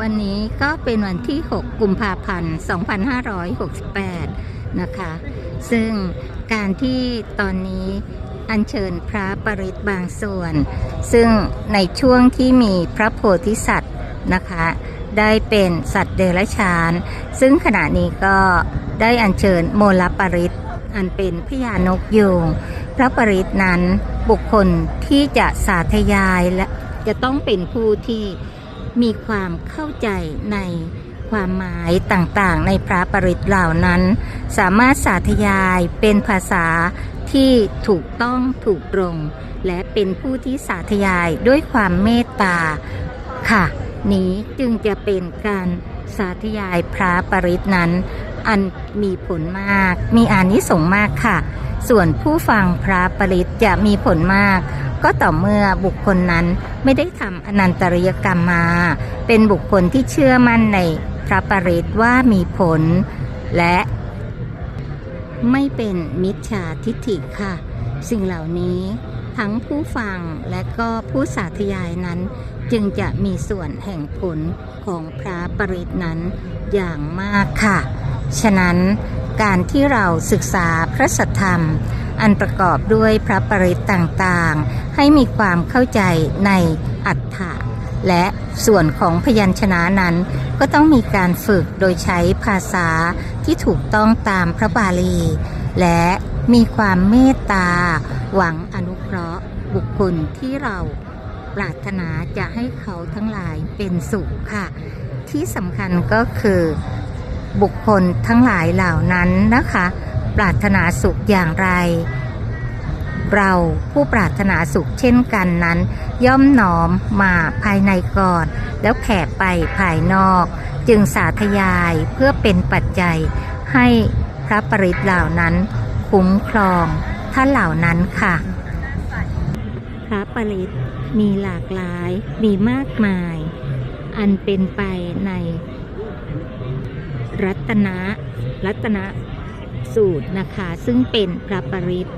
วันนี้ก็เป็นวันที่ 6 กุมภาพันธ์ 2568 นะคะ ซึ่งการที่ตอนนี้อัญเชิญพระปริตบางส่วน ซึ่งในช่วงที่มีพระโพธิสัตว์นะคะ ได้เป็นสัตว์เดรัจฉาน ซึ่งขณะนี้ก็ได้อัญเชิญโมลปริตอันเป็นพญานกยูงพระปริตนั้นบุคคลที่จะสาธยายและจะต้องเป็นผู้ที่ มีความเข้าใจในความหมายต่างๆ ในพระปริตเหล่านั้น สามารถสาธยายเป็นภาษาที่ถูกต้องถูกตรง และเป็นผู้ที่สาธยายด้วยความเมตตาค่ะ นี้จึงจะเป็นการสาธยายพระปริตนั้น อันมีผลมาก มีอานิสงส์มากค่ะ ส่วนผู้ฟังพระปริตจะมีผลมาก ก็ต่อเมื่อบุคคลนั้นไม่ได้ทำอนันตริยกรรมมา เป็นบุคคลที่เชื่อมั่นในพระปริตว่ามีผล และไม่เป็นมิจฉาทิฏฐิค่ะ สิ่งเหล่านี้ทั้งผู้ฟังและก็ผู้สาธยายนั้น จึงจะมีส่วนแห่งผลของพระปริตนั้นอย่างมากค่ะ ฉะนั้นการที่เราศึกษาพระสัทธรรม อันประกอบด้วยพระปริตต่างๆ ให้มีความเข้าใจในอัฏฐะและส่วนของพยัญชนะนั้น ก็ต้องมีการฝึกโดยใช้ภาษาที่ถูกต้องตามพระบาลี และมีความเมตตา หวังอนุเคราะห์บุคคลที่เราปรารถนาจะให้เขาทั้งหลายเป็นสุขค่ะ ที่สำคัญก็คือบุคคลทั้งหลายเหล่านั้นนะคะ ปรารถนาสุขอย่างไร เราผู้ปรารถนาสุขเช่นกันนั้น ย่อมหนอมมาภายในก่อน แล้วแผ่ไปภายนอก จึงสาธยายเพื่อเป็นปัจจัยให้พระปริตเหล่านั้นคุ้มครองท่านเหล่านั้นค่ะ พระปริตมีหลากหลายมีมากมาย อันเป็นไปใน รัตนะรัตนะ สูตรนะคะ ซึ่งเป็นพระปริต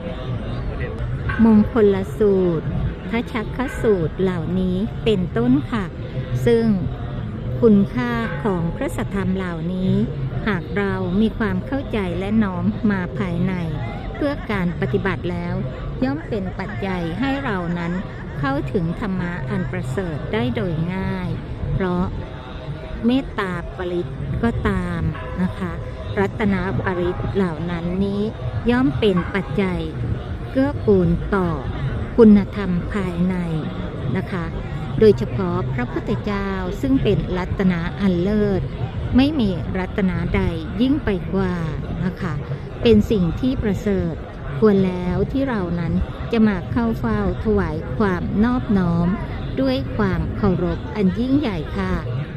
มงคลสูตรทัชักขสูตรเหล่านี้เป็นต้นค่ะ ซึ่งคุณค่าของพระสัทธรรมเหล่านี้ หากเรามีความเข้าใจและน้อมมาภายใน เพื่อการปฏิบัติแล้ว ย่อมเป็นปัจจัยให้เรานั้นเข้าถึงธรรมะอันประเสริฐได้โดยง่าย เพราะเมตตาปริตก็ตามนะคะ รัตนาปริตเหล่านั้นนี้ ย่อมเป็นปัจจัย เกื้อกูลต่อคุณธรรมภายในนะคะ โดยเฉพาะพระพุทธเจ้าซึ่งเป็นรัตนาอันเลิศ ไม่มีรัตนาใดยิ่งไปกว่านะคะ เป็นสิ่งที่ประเสริฐควรแล้วที่เรานั้นจะมาเข้าเฝ้าถวายความนอบน้อม ด้วยความเคารพอันยิ่งใหญ่ค่ะ